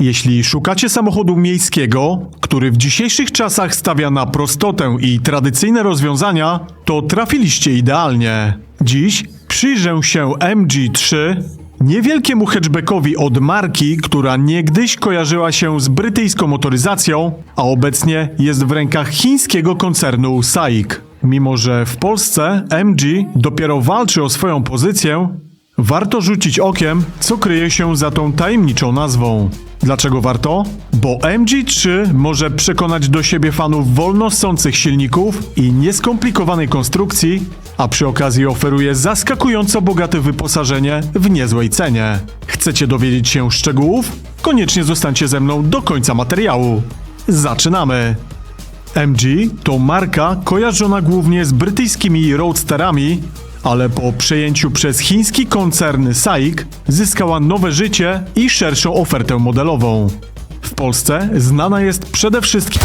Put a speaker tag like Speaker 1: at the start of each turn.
Speaker 1: Jeśli szukacie samochodu miejskiego, który w dzisiejszych czasach stawia na prostotę i tradycyjne rozwiązania, to trafiliście idealnie. Dziś przyjrzę się MG3, niewielkiemu hatchbackowi od marki, która niegdyś kojarzyła się z brytyjską motoryzacją, a obecnie jest w rękach chińskiego koncernu SAIC. Mimo, że w Polsce MG dopiero walczy o swoją pozycję, Warto rzucić okiem, co kryje się za tą tajemniczą nazwą. Dlaczego warto? Bo MG3 może przekonać do siebie fanów wolno ssących silników i nieskomplikowanej konstrukcji, a przy okazji oferuje zaskakująco bogate wyposażenie w niezłej cenie. Chcecie dowiedzieć się szczegółów? Koniecznie zostańcie ze mną do końca materiału. Zaczynamy! MG to marka kojarzona głównie z brytyjskimi roadsterami, ale po przejęciu przez chiński koncern SAIC zyskała nowe życie i szerszą ofertę modelową. W Polsce znana jest przede wszystkim